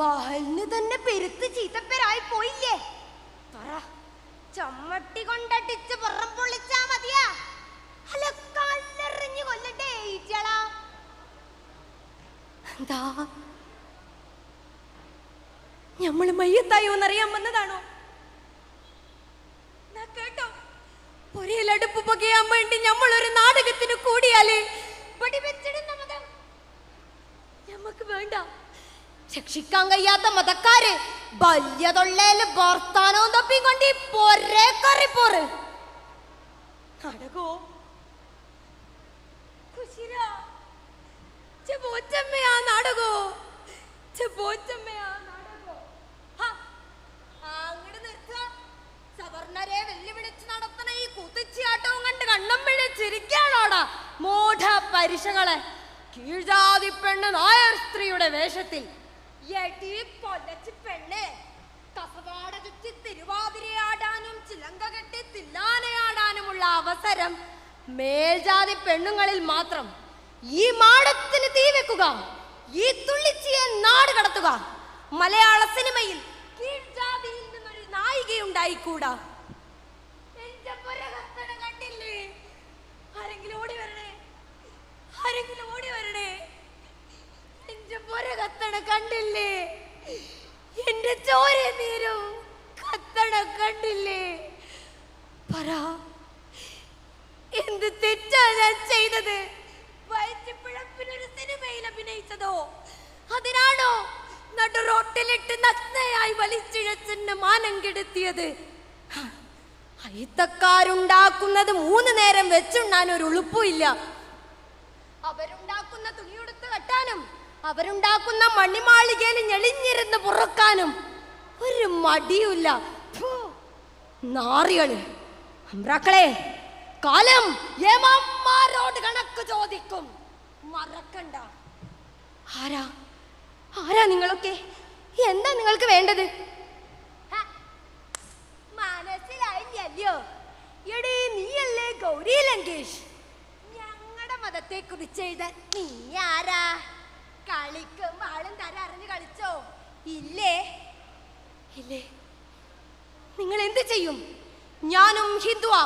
മഹലിന് തന്നെ പെരുത്ത് ചീത്തപ്പേരായി പോയില്ലേ? പറ ചമ്മട്ടി കൊണ്ടടിച്ച് പുറം പൊളിച്ചാ മതിയാ? അല്ല കല്ലെറിഞ്ഞു കൊല്ലട്ടെ ഈറ്റളാ എന്താ? ഞമ്മൾ മയ്യത്തായോ എന്നറിയാൻ വന്നതാണോ? കേട്ടോ ലടുപ്പ് പുകയാൻ വേണ്ടി നമ്മൾ ഒരു നാടകത്തിന് കൂടിയാലേ? വെടിവെച്ചിടുന്ന മതം. ഞമ്മക്ക് വേണ്ട. രക്ഷിക്കാൻ കഴിയാത്ത മതക്കാര് വലിയ വർത്താനവും തപ്പിക്കൊണ്ട് ഈ പൊരേ കറിപ്പോറ് നടകോ കുശിരാ ചെപ്പോച്ചമ്മയാ നാടകോ ചെപ്പോച്ചമ്മയാ നാടകോ ഹാ, അങ്ങട് നിർത്തുക. സവർണരെ വെല്ലുവിളിച്ച് ഈ കീഴ്ജാതി പെണ്ണ് നായർ സ്ത്രീയുടെ വേഷത്തിൽ എടി കൊലച്ച് പെണ്ണ് കസവാട തിരുവാതിരയാടാനും ചിലങ്ക കെട്ടി തില്ലാനയാടാനുമുള്ള അവസരം മേൽജാതി പെണ്ണുങ്ങളിൽ മാത്രം. ഈ മാടത്തിന് തീ വെക്കുക ഈ തുള്ളിച്ചിയെ നാട് കടത്തുക മലയാള സിനിമയിൽ കീഴ്ജാതിയിൽ നിന്നൊരു നായികയുണ്ടായിക്കൂടാ എന്റെ പുര കത്തണ കണ്ടില്ലേ ആരെങ്കിലും ഓടി വരണേ ആരെങ്കിലും ഓടി വരണേ എന്റെ പുര കത്തണ കണ്ടില്ലേ എന്റെ ചോര നീരും? കത്തണ കണ്ടില്ലേ? പറ. എന്ത് തെറ്റാ ഞാൻ ചെയ്തത്? വയറ്റിപ്പിഴപ്പിനൊരു സിനിമയിൽ അഭിനയിച്ചതോ? അതിനാണോ നടു റോട്ടിലിട്ട് നഗ്നയായി വലിച്ചിഴച്ചെന്നെ മാനം കെടുത്തിയത്? അയിത്തക്കാരുണ്ടാക്കുന്നത് മൂന്ന് നേരം വെച്ചുണ്ണാൻ ഒരു ഉളുപ്പുമില്ല അവരുണ്ടാക്കുന്ന തുണിയെടുത്ത് കെട്ടാനും അവരുണ്ടാക്കുന്ന മണിമാളികയിൽ ഞെളിഞ്ഞിരുന്ന് പുറക്കാനും ഒരു മടിയുമില്ല. നാറികൾ. അമ്രാക്കളെ കാലം ഏമാന്മാരോട് കണക്ക് ചോദിക്കും. മറക്കണ്ട. ആരാ? ആരാ നിങ്ങളൊക്കെ? എന്താ നിങ്ങൾക്ക് വേണ്ടത്? മനസ്സിലായില്ലല്ലോ. എടീ നീയല്ലേ ഗൗരി ലങ്കേഷ്? ഞങ്ങളുടെ മതത്തെ കുറിച്ച് എഴുതാൻ നീ ആരാ? കളിക്കും. ആളും തര അറിഞ്ഞു കളിച്ചോ? ഇല്ലേ? ഇല്ലേ? നിങ്ങൾ എന്ത് ചെയ്യും? ഞാനും ഹിന്ദുവാ.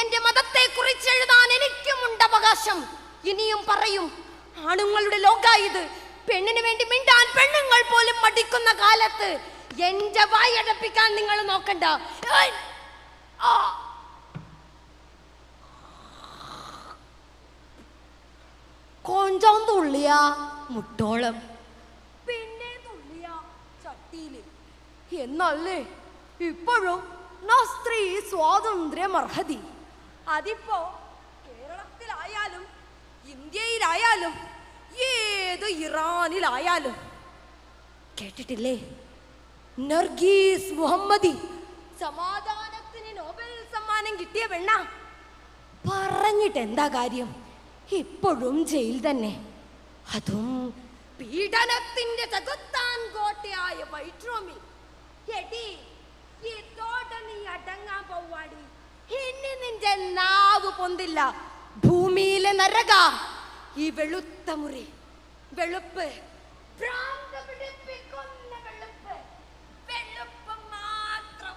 എന്റെ മതത്തെ കുറിച്ച് എഴുതാൻ എനിക്കുമുണ്ട് അവകാശം. ഇനിയും പറയും ആണുങ്ങളുടെ ലോക ഇത്. പെണ്ണിന് വേണ്ടി മിണ്ടാൻ പെണ്ണുങ്ങൾ പോലും മടിക്കുന്ന കാലത്ത് എന്റെ വായടപ്പിക്കാൻ നിങ്ങൾ നോക്കണ്ട. ഏയ്! മുട്ടോളം. പിന്നെ എന്നല്ലേ? ഇപ്പോഴും സ്ത്രീ സ്വാതന്ത്ര്യം അർഹതി അതിപ്പോ കേരളത്തിലായാലും ഇന്ത്യയിലായാലും ഏത് ഇറാനിലായാലും. കേട്ടിട്ടില്ലേ? നർഗീസ് മുഹമ്മദി സമാധാനത്തിന് നോബൽ സമ്മാനം കിട്ടിയ പെണ്ണ. പറഞ്ഞിട്ട് എന്താ കാര്യം? ഇപ്പോഴും ജയിൽ തന്നെ. അതും പീഡനത്തിന്റെ ചകുത്താൻ കോട്ടയായ വൈട്രോമി എടി ഭൂമിയിലെ നരക. ഈ വെളുത്ത മുറി. വെളുപ്പ്. വെളുപ്പ്. മാത്രം.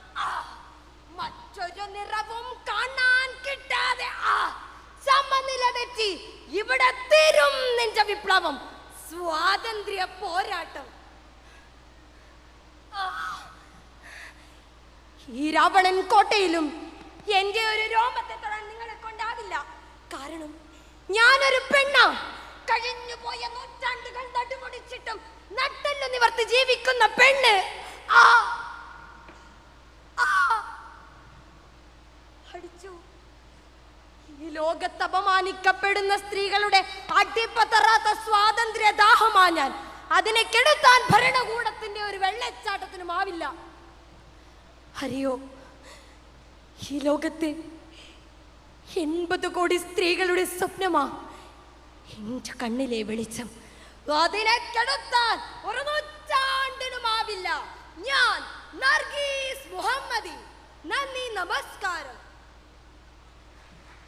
മറ്റൊരു നിറവും കാണാൻ കിട്ടാതെ ആ സമനില തെറ്റി. ഇവിടെ തീരും നിന്റെ വിപ്ലവം. സ്വാതന്ത്ര്യ പോരാട്ടം. ഈ രാവണൻ കോട്ടയിലും എന്റെ ഒരു രോമത്തെ തൊടാൻ നിങ്ങളെ കൊണ്ടാവില്ല. കാരണം ഞാനൊരു പെണ്ണ. കഴിഞ്ഞു പോയ നൂറ്റാണ്ടുകൾ നടുമുടിച്ചിട്ടും നട്ടല്ലു നിവർത്തി ജീവിക്കുന്ന പെണ്ണ്. ആ. ഈ ലോകത്ത് അപമാനിക്കപ്പെടുന്ന സ്ത്രീകളുടെ അടിപ്പത്തറാത്ത സ്വാതന്ത്ര്യ ദാഹമാ ഞാൻ. അതിനെ കെടുത്താൻ ഭരണകൂടത്തിന്റെ ഒരു വെള്ളച്ചാട്ടത്തിനും ആവില്ല. അറിയോ ഈ ലോകത്ത് എൺപത് കോടി സ്ത്രീകളുടെ സ്വപ്നമാ. എന്റെ കണ്ണിലെ വെളിച്ചം അതിനെ കെടുത്താൻ ഒരു നൂറ്റാണ്ടിനുമാവില്ല ഞാൻ നർഗീസ് മുഹമ്മദി. നന്ദി നമസ്കാരം.